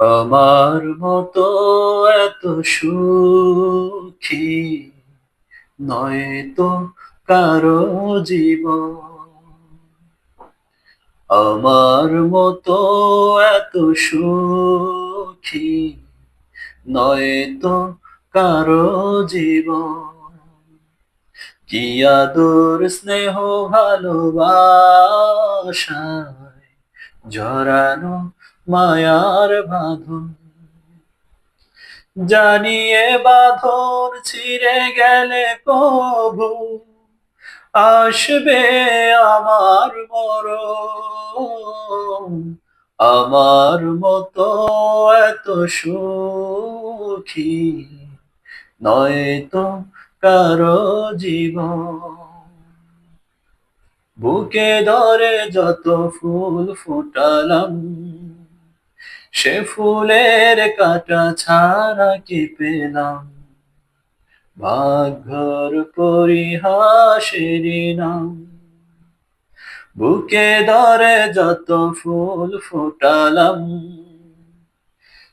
আমার মতো এত সুখী নয় তো কারও জীবন। আমার মতো এত সুখী নয় তো কারও জীবন। কি আদর, স্নেহ, ভালোবাসায় জড়ানো মায়ার বাঁধন। জানিয়ে বাঁধন ছিঁড়ে গেলে প্রভু আসবে আমার মরণ। আমার মতো এত সুখী নয় তো কারও জীবন। বুকে ধরে যত ফুল ফুটালাম সে ফুলের কাটা ছাড়া কি পেলাম ভাগ্যর পরিহাসেরই নাম। বুকে ধরে যত ফুল ফুটালাম,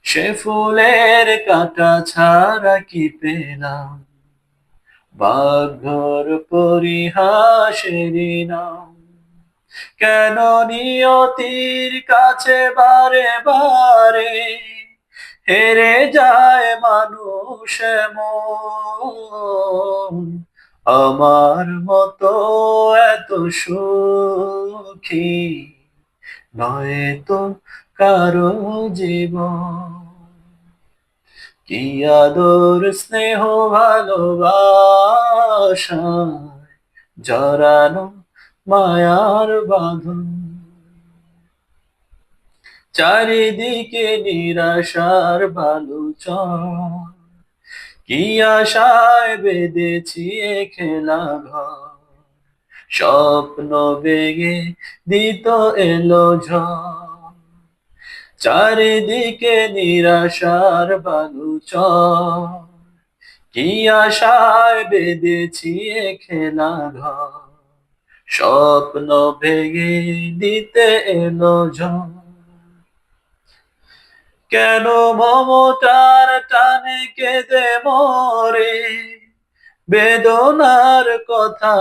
সে ফুলের কাটা ছাড়া কি পেলাম ভাগ্যর পরিহাসেরই নাম। কেন নিয়তির কাছে বারে বারে হেরে যায় মানুষ আমার মতো এত সুখী নয় তো কারও জীবন। কি আদর, স্নেহ, ভালোবাসা জড়ানো মায়ার বাঁধন। চারিদিকে নিরাশার বালুচর। কি আশায় বেঁধেছি খেলা ঘর। স্বপ্ন বেগে দিত এলো ঝড়। চারিদিকে নিরাশার বালুচর। কি আশায় বেঁধেছি খেলা ঘর। স্বপ্ন ভেঙে দিতে এলো কেন মমতার টানে কেঁদে মরে? বেদনার কথা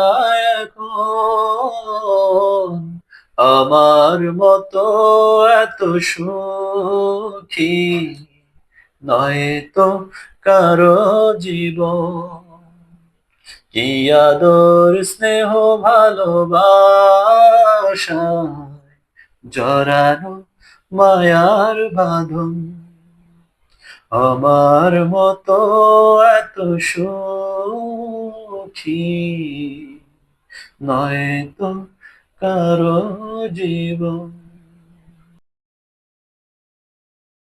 এখন আমার মতো এত সুখী নয় তো কারও জীবন। কি আদর, স্নেহ, ভালোবাসা জড়ানো মায়ার বাঁধন। আমার মতো এত সুখী নয় তো কারও জীবন।